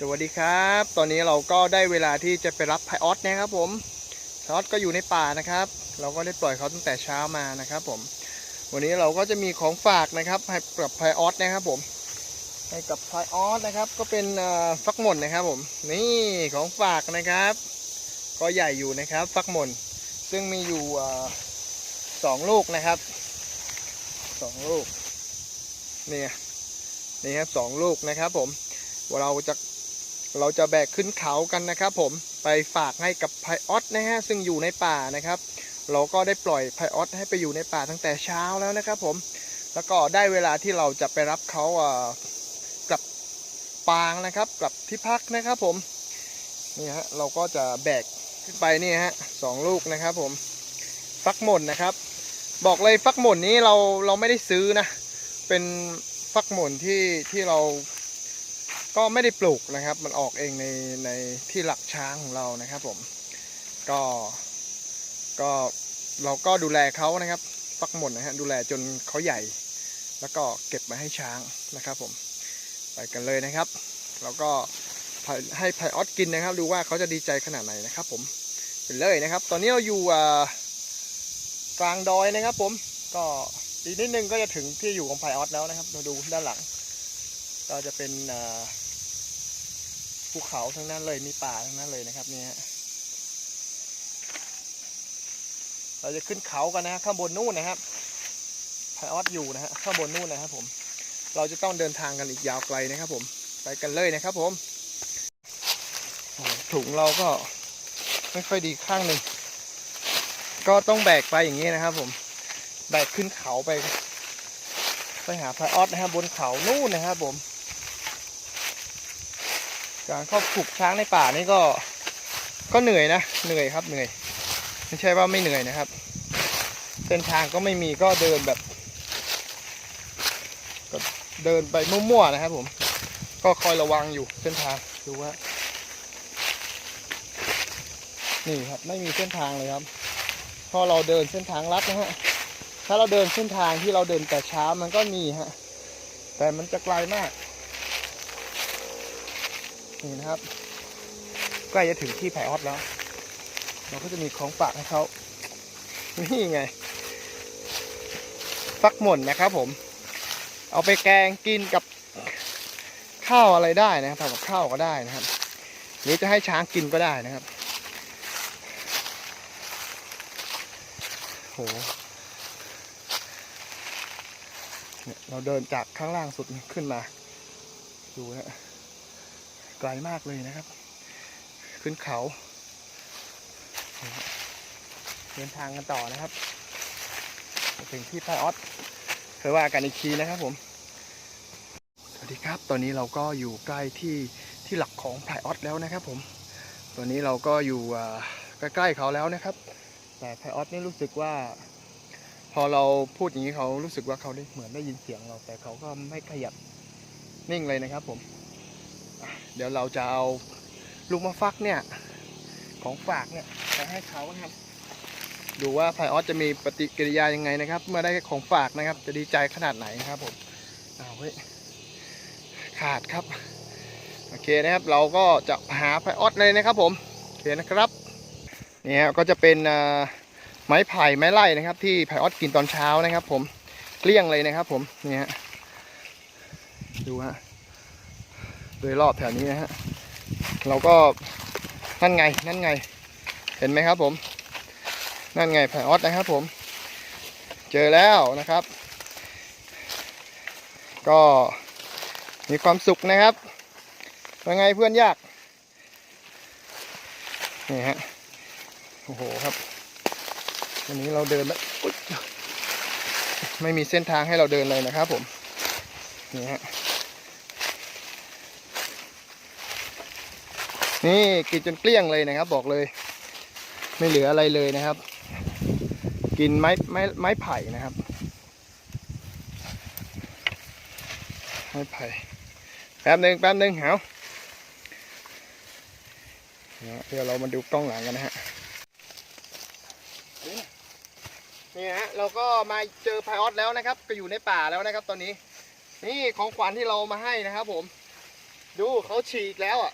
สวัสดีครับ ตอนนี้เราก็ได้เวลาที่จะไปรับไพออสนะครับผมไพออสก็อยู่ในป่านะครับ เราก็ได้ปล่อยเขาตั้งแต่เช้ามานะครับผม วันนี้เราก็จะมีของฝากนะครับให้กับไพออสนะครับผมให้กับไพออสนะครับ ก็เป็นฟักหม่นนะครับผม นี่ของฝากนะครับ ก็ใหญ่อยู่นะครับฟักหม่นซึ่งมีอยู่สองลูกนะครับสองลูกนี่นี่ครับสองลูกนะครับผมเราจะ เราจะแบกขึ้นเขากันนะครับผมไปฝากให้กับไพออสนะฮะซึ่งอยู่ในป่านะครับ เราก็ได้ปล่อยไพออสให้ไปอยู่ในป่าตั้งแต่เช้าแล้วนะครับผมแล้วก็ได้เวลาที่เราจะไปรับเขาอ่ากลับปางนะครับ กลับที่พักนะครับผมนี่ฮะเราก็จะแบกขึ้นไปนี่ฮะสองลูกนะครับผมฟักหม่นนะครับ บอกเลยฟักหม่นนี้เราเราไม่ได้ซื้อนะ เป็นฟักหม่นที่ที่เรา ก็ไม่ได้ปลูกนะครับ มันออกเองในในที่หลักช้างของเรานะครับผมก็ก็เราก็ดูแลเขานะครับฟักหมดนะฮะดูแลจนเขาใหญ่ แล้วก็เก็บมาให้ช้างนะครับผมไปกันเลยนะครับ แล้วก็ให้ไพออสกินนะครับดูว่าเขาจะดีใจขนาดไหนนะครับผมไปเลยนะครับ ตอนนี้เราอยู่กลางดอยนะครับ ผมก็อีกนิดนึงก็จะถึงที่อยู่ของไพออสแล้วนะครับเราดูด้านหลัง ก็จะเป็นอ่า ภูเขาทั้งนั้นเลยมีป่าทั้งนั้นเลยนะครับเนี่ยเราจะขึ้นเขากันนะข้างบนนู่นนะครับไพออสอยู่นะฮะข้างบนนู่นนะครับ ผม เราจะต้องเดินทางกันอีกยาวไกลนะครับ ผม ไปกันเลยนะครับ ผมถุงเราก็ไม่ค่อยดีข้างหนึ่งก็ต้องแบกไปอย่างนี้นะครับ ผม แบกขึ้นเขาไป ไปหาไพออสนะครับบนเขานู่นนะครับ ผม การเข้าผูกช้างในป่านี่ก็ก็เหนื่อยนะเหนื่อยครับเหนื่อย ไม่ใช่ว่าไม่เหนื่อยนะครับเส้นทางก็ไม่มีก็เดินแบบก็เดินไปมั่วๆนะครับ ผม ก็คอยระวังอยู่เส้นทางดูว่า นี่ครับไม่มีเส้นทางเลยครับพราะเราเดินเส้นทางลัดนะฮะถ้าเราเดินเส้นทางที่เราเดินแต่เช้ามันก็มีฮะแต่มันจะไกลมาก นี่นะครับ ใกล้จะถึงที่แผออสแล้ว เราก็จะมีของฝากให้เขานี่ไง ฟักหม่นนะครับผม เอาไปแกงกินกับข้าวอะไรได้นะครับทำกับข้าวก็ได้นะครับหรือจะให้ช้างกินก็ได้นะครับโหเนี่ยเราเดินจากข้างล่างสุดขึ้นมา ดูนะ กลมากเลยนะครับ ขึ้นเขา เดินทางกันต่อนะครับ ถึงที่ไพออสเคยว่ากันอีกทีนะครับผม สวัสดีครับ ตอนนี้เราก็อยู่ใกล้ที่ที่หลักของไพออสแล้วนะครับผม ตอนนี้เราก็อยู่ใกล้ๆเขาแล้วนะครับ แต่ไพออสนี่รู้สึกว่าพอเราพูดอย่างนี้เขารู้สึกว่าเขาได้เหมือนได้ยินเสียงเรา แต่เขาก็ไม่ขยับนิ่งเลยนะครับผม เดี๋ยวเราจะเอาลูกมะฟักเนี่ย ของฝากเนี่ยไปให้เขานะครับ ดูว่าไพออสจะมีปฏิกิริยายังไงนะครับ เมื่อได้ของฝากนะครับ จะดีใจขนาดไหนนะครับผมเอาวเฮ้ยขาดครับโอเคนะครับ เราก็จะหาไพออสเลยนะครับ ผมโอเคนะครับนี่ฮะก็จะเป็นไม้ไผ่ไม้ไล่นะครับ ที่ไพออสกินตอนเช้านะครับ ผมเกลี้ยงเลยนะครับ ผมนี่ฮะดูฮะ โดยรอบแถวนี้นะฮะเราก็นั่นไงนั่นไง เห็นไหมครับผม นั่นไงแผออสนะครับผม เจอแล้วนะครับ ก็มีความสุขนะครับว่าไงเพื่อนยากนี่ฮะโอ้โหครับวันนี้เราเดินแบบอุ๊ยไม่มีเส้นทางให้เราเดินเลยนะครับผมนี่ฮะ นี่กินจนเกลี้ยงเลยนะครับ บอกเลย ไม่เหลืออะไรเลยนะครับ กินไม้ไม้ไม้ไผ่นะครับ ไม้ไผ่แป๊บหนึ่งแป๊บหนึ่งเหาเดี๋ยวเรามาดูกล้องหลังกันนะฮะนี่ฮะเราก็มาเจอไพออสแล้วนะครับ ก็อยู่ในป่าแล้วนะครับ ตอนนี้ นี่ของขวัญที่เรามาให้นะครับ ผม ดูเขาฉีกแล้วอะ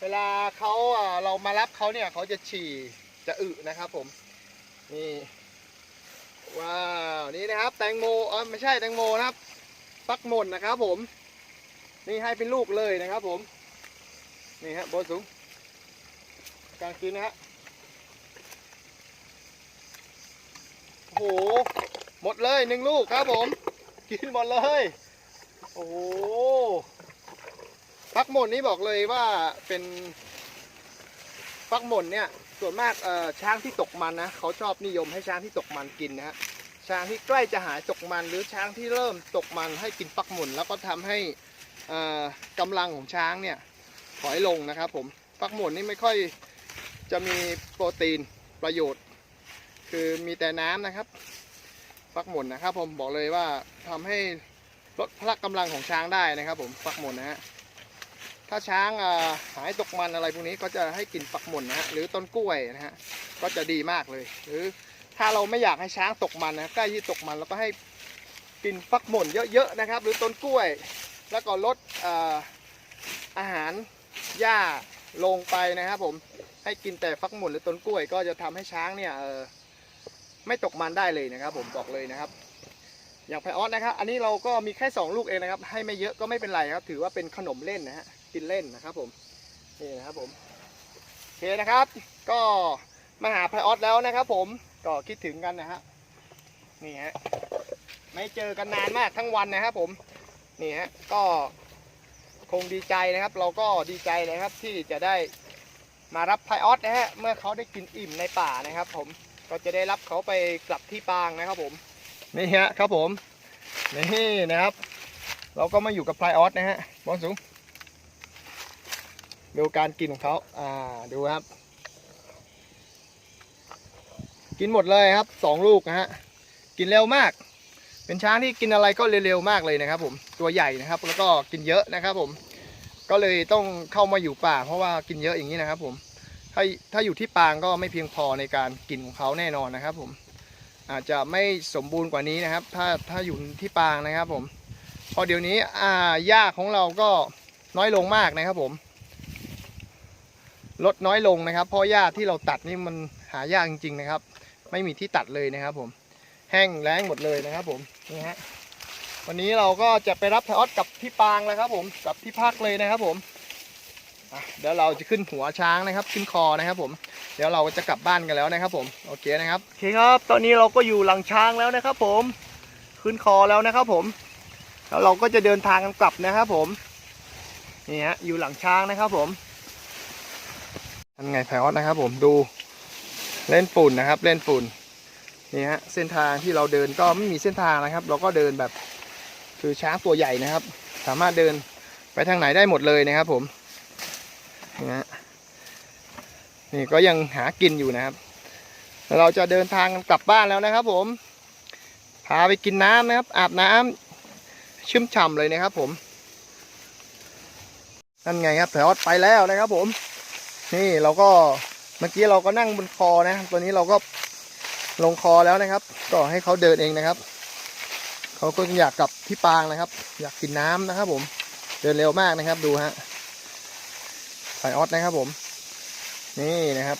เวลาเขาเรามารับเขาเนี่ยเขาจะฉี่จะอึนะครับผม นี่ ว้าว นี่นะครับ แตงโมเออไม่ใช่แตงโมนะครับฟักหม่นนะครับผม นี่ให้เป็นลูกเลยนะครับผม นี่ฮะบนสูงกลางคืนนะฮะโอ้โห หมดเลยหนึ่งลูกครับผม กินหมดเลย โอ้โห ฟักหม่นนี่บอกเลยว่าเป็นฟักหม่นเนี่ยส่วนมากช้างที่ตกมันนะเขาชอบนิยมให้ช้างที่ตกมันกินนะฮะช้างที่ใกล้จะหายตกมันหรือช้างที่เริ่มตกมันให้กินฟักหม่นแล้วก็ทำให้เอ่อกำลังของช้างเนี่ยถอยลงนะครับผมฟักหม่นนี่ไม่ค่อยจะมีโปรตีนประโยชน์ คือมีแต่น้ำนะครับฟักหม่นนะครับผมบอกเลยว่าทำให้ลดพละกำลังของช้างได้นะครับผมฟักหม่นนะฮะ ถ้าช้างอ่าหายตกมันอะไรพวกนี้ก็จะให้กินฟักหม่นนะฮะหรือต้นกล้วยนะฮะก็จะดีมากเลย หรือถ้าเราไม่อยากให้ช้างตกมันนะใกล้ที่ตกมันเราก็ให้กินฟักหม่นเยอะๆนะครับ หรือต้นกล้วย แล้วก็ลดอาหารหญ้าลงไปนะครับผมให้กินแต่ฟักหม่นหรือต้นกล้วย ก็จะทำให้ช้างเนี่ยเออไม่ตกมันได้เลยนะครับ ผมบอกเลยนะครับ อย่างไพออสนะครับ อันนี้เราก็มีแค่สองลูกเองนะครับ ให้ไม่เยอะก็ไม่เป็นไรครับ ถือว่าเป็นขนมเล่นนะฮะ กินเล่นนะครับผมนี่นะครับผมโอเคนะครับ ก็มาหาไพออสแล้วนะครับ ผมก็คิดถึงกันนะฮะนี่ฮะไม่เจอกันนานมากทั้งวันนะครับผมนี่ฮะก็คงดีใจนะครับ เราก็ดีใจนะครับที่จะได้มารับไพออสนะฮะเมื่อเขาได้กินอิ่มในป่านะครับ ผมก็จะได้รับเขาไปกลับที่ปางนะครับผมนี่ฮะครับผมนี่นะครับ เราก็มาอยู่กับไพออสนะฮะบอลสูง ดูการกินของเขาอ่าดูครับ กินหมดเลยครับสองลูกนะฮะกินเร็วมาก เป็นช้างที่กินอะไรก็เร็วๆมากเลยนะครับ ผมตัวใหญ่นะครับ แล้วก็กินเยอะนะครับผมก็เลยต้องเข้ามาอยู่ป่า เพราะว่ากินเยอะอย่างนี้นะครับ ผมถ้าถ้าอยู่ที่ปางก็ไม่เพียงพอในการกินของเขาแน่นอนนะครับ ผมอาจจะไม่สมบูรณ์กว่านี้นะครับ ถ้าถ้าอยู่ที่ปางนะครับ ผมพอเดี๋ยวนี้อ่าหญ้าของเราก็น้อยลงมากนะครับ ผม ลดน้อยลงนะครับ เพราะหญ้าที่เราตัดนี่มันหายากจริงๆนะครับ ไม่มีที่ตัดเลยนะครับ ผมแห้งแล้งหมดเลยนะครับผมนี่ฮะวันนี้เราก็จะไปรับทออสกับที่ปางแล้วครับ ผมกับที่พักเลยนะครับ ผมเดี๋ยวเราจะขึ้นหัวช้างนะครับ ขึ้นคอนะครับ ผม เดี๋ยวเราจะกลับบ้านกันแล้วนะครับ ผมโอเคนะครับโอเคครับ ตอนนี้เราก็อยู่หลังช้างแล้วนะครับ ผมขึ้นคอแล้วนะครับ ผม แล้วเราก็จะเดินทางกันกลับนะครับ ผมนี่ฮะอยู่หลังช้างนะครับ ผม ทำไงไพรออสนะครับ ผมดูเล่นฝุ่นนะครับ เล่นฝุ่นนี่ฮะเส้นทางที่เราเดินก็ไม่มีเส้นทางนะครับ เราก็เดินแบบคือช้างตัวใหญ่นะครับ สามารถเดินไปทางไหนได้หมดเลยนะครับ ผมนี่ฮะนี่ก็ยังหากินอยู่นะครับเราจะเดินทางกลับบ้านแล้วนะครับ ผม พาไปกินน้ำนะครับ อาบน้ำชุ่มฉ่ำเลยนะครับ ผมนั่นไงครับแถวไปแล้วนะครับ ผม นี่เราก็เมื่อกี้เราก็นั่งบนคอนะ ตัวนี้เราก็ลงคอแล้วนะครับ ก็ให้เขาเดินเองนะครับ เขาก็อยากกลับที่ปางนะครับ อยากกินน้ำนะครับ ผม เดินเร็วมากนะครับ ดูฮะไอออสนะครับ ผม นี่นะครับ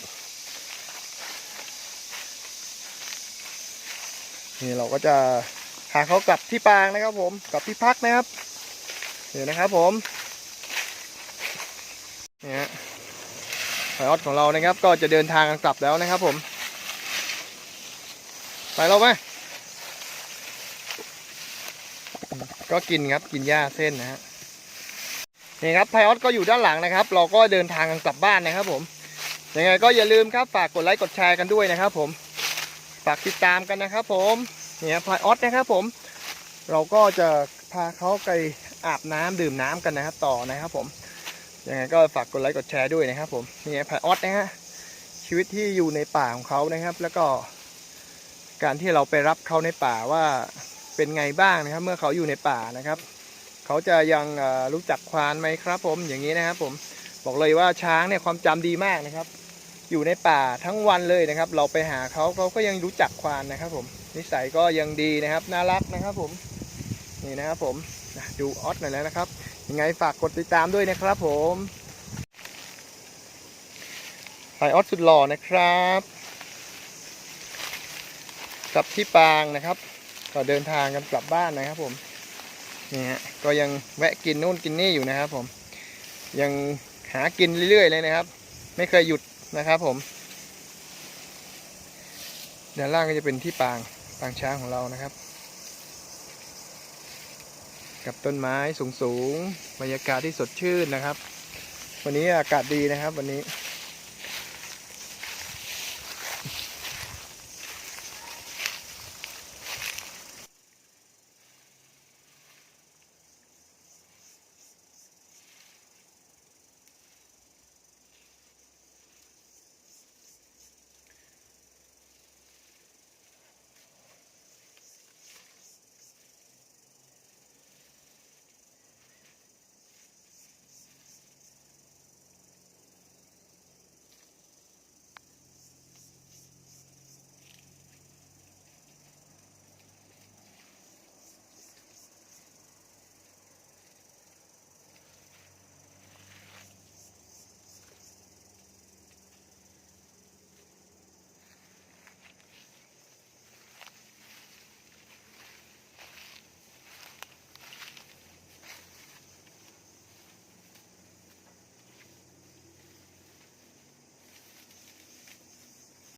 นี่เราก็จะพาเขากลับที่ปางนะครับ ผม กลับที่พักนะครับเดี๋ยวนะครับ ผมเนี่ฮ ไพออสของเรานะครับ ก็จะเดินทางกลับแล้วนะครับผม ไปเราไหมก็กินครับกินหญ้าเส้นนะฮะนี่ครับไพออสก็อยู่ด้านหลังนะครับ เราก็เดินทางกันกลับบ้านนะครับผมยังไงก็อย่าลืมครับฝากกดไลค์กดแชร์กันด้วยนะครับ ผมฝากติดตามกันนะครับ ผมเนี่ยพออสนะครับผม เราก็จะพาเขาไปอาบน้ำดื่มน้ำกันนะครับ ต่อนะครับผม ยังไงก็ฝากกดไลค์กดแชร์ด้วยนะครับ ผมนี่พายออสนะฮะชีวิตที่อยู่ในป่าของเขานะครับ แล้วก็ การที่เราไปรับเขาในป่าว่าเป็นไงบ้างนะครับ เมื่อเขาอยู่ในป่านะครับ เขาจะยังรู้จักควานไหมครับ ผมอย่างนี้นะครับ ผมบอกเลยว่าช้างเนี่ยความจำดีมากนะครับ อยู่ในป่าทั้งวันเลยนะครับ เราไปหาเขาเขาก็ยังรู้จักควานนะครับ ผม นิสัยก็ยังดีนะครับ น่ารักนะครับ ผมนี่นะครับผมดูออสหน่อยแล้วนะครับ ยังไงฝากกดติดตามด้วยนะครับผมไายออสสุดหล่อนะครับกลับที่ปางนะครับ ก็เดินทางกันกลับบ้านนะครับผมนี่ฮะก็ยังแวะกินนู่นกินนี่อยู่นะครับ ผม ยังหากินเรื่อยๆเลยนะครับ ไม่เคยหยุดนะครับ ผมด้านล่างก็จะเป็นที่ปางปางช้างของเรานะครับ กับต้นไม้สูงๆบรรยากาศที่สดชื่นนะครับ วันนี้อากาศดีนะครับวันนี้